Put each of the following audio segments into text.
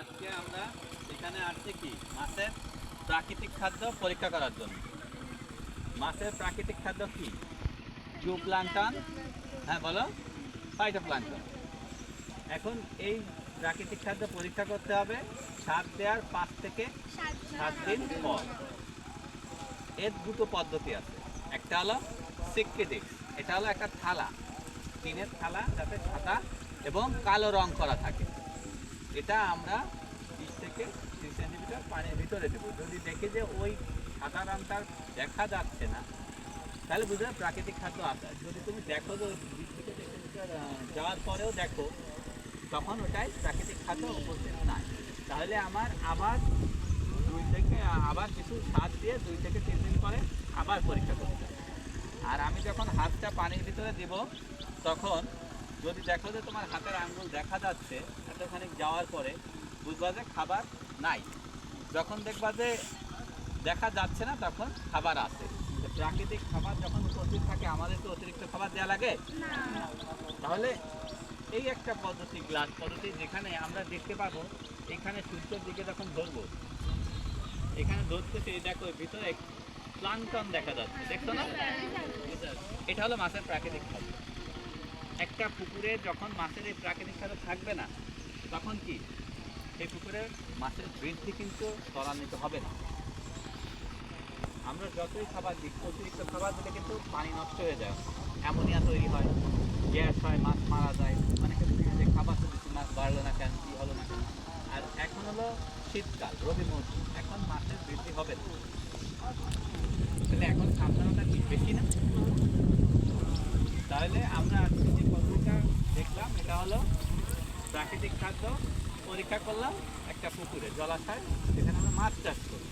আজকে আমরা এখানে আসছি কি? মাছের প্রাকৃতিক খাদ্য পরীক্ষা করার জন্য। মাছের প্রাকৃতিক খাদ্য কি? Zooplankton. হ্যাঁ বলো। ফাইটো প্লান্টন এখন এই প্রাকৃতিক খাদ্য পরীক্ষা করতে হবে সার দেওয়ার পাঁচ থেকে সাত দিন পর। এর দুটো পদ্ধতি আছে। একটা হলো সিক্রেটিক্স এটা হলো একটা থালা। টিনের থালা যাতে সাদা এবং কালো রং করা থাকে। এটা আমরা বিশ থেকে তিরিশ সেন্টিমিটার পানির ভিতরে দেবো। যদি দেখি যে ওই সাদা রংটা দেখা যাচ্ছে না, তাহলে বুঝবে প্রাকৃতিক খাদ্য আছে। যদি তুমি দেখো যে বিশ থেকে তিরিশ সেন্টিমিটার যাওয়ার পরেও দেখো, তখন ওটাই প্রাকৃতিক খাদ্য উপস্থিত নাই। তাহলে আমার আবার দুই থেকে, আবার কিছু সার দিয়ে দুই থেকে তিন দিন পরে আবার পরীক্ষা করতে আর আমি যখন হাতটা পানির ভিতরে দিব, তখন যদি দেখো যে তোমার হাতের আঙ্গুল দেখা যাচ্ছে এতখানি যাওয়ার পরে বুঝবা যে খাবার নাই। যখন দেখবা যে দেখা যাচ্ছে না তখন খাবার আছে। প্রাকৃতিক খাবার যখন উপস্থিত থাকে আমাদের তো অতিরিক্ত খাবার দেওয়া লাগে? তাহলে এই একটা পদ্ধতি গ্লাস পদ্ধতি যেখানে আমরা দেখতে পাবো এখানে সূর্যের দিকে যখন ধরবো এখানে ধরতেছে এই দেখো ভিতরে প্লান্টন দেখা যাচ্ছে। দেখছ না? এটা হলো মাছের প্রাকৃতিক খাদ্য। একটা পুকুরে যখন মাছের এই প্রাকৃতিক খাদ্য থাকবে না, তখন কি সেই পুকুরে মাছের বৃদ্ধি কিন্তু ত্বরান্বিত হবে না। আমরা যতই খাবার দিই, অতিরিক্ত খাবার দিলে কিন্তু পানি নষ্ট হয়ে যায়, অ্যামোনিয়া তৈরি হয়, গ্যাস হয়, মাছ মারা যায় অনেকে বলে যে খাবার তো মাছ বাড়লো না কেন, কী হলো না কেন। আর এখন হলো শীতকাল, রবি মৌসুম এখন মাছের বৃদ্ধি হবে না। তাহলে এখন সাবধানতা কি, বেশি না তাহলে আমরা আজকে যে পদ্ধতিটা দেখলাম এটা হলো প্রাকৃতিক খাদ্য পরীক্ষা করলাম একটা পুকুরে জলাশয় সেখানে আমরা মাছ চাষ করি।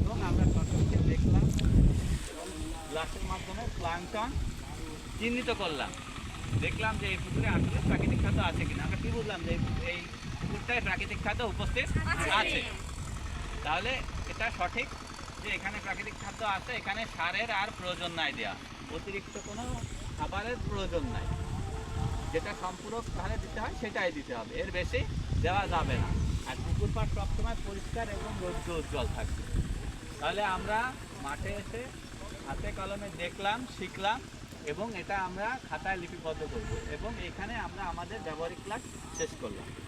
এবং আমরা সরকারকে দেখলাম গ্লাসের মাধ্যমে প্লান্টন চিহ্নিত করলাম। দেখলাম যে এই পুকুরে আসলে প্রাকৃতিক খাদ্য আছে কিনা। আমরা কি বুঝলাম যে এই- এই পুকুরটায় প্রাকৃতিক খাদ্য উপস্থিত আছে। তাহলে এটা সঠিক যে এখানে প্রাকৃতিক খাদ্য আছে এখানে সারের আর প্রয়োজন নাই দেওয়া অতিরিক্ত কোনো খাবারের প্রয়োজন নাই। যেটা সম্পূরক তাহলে দিতে হয়, সেটাই দিতে হবে। এর বেশি দেওয়া যাবে না। আর পুকুর পাড় সবসময় পরিষ্কার এবং রৌদ্র উজ্জ্বল থাকবে। তাহলে আমরা মাঠে এসে হাতে কলমে দেখলাম, শিখলাম এবং এটা আমরা খাতায় লিপিবদ্ধ করব এবং এখানে আমরা আমাদের ব্যবহারিক ক্লাস শেষ করলাম।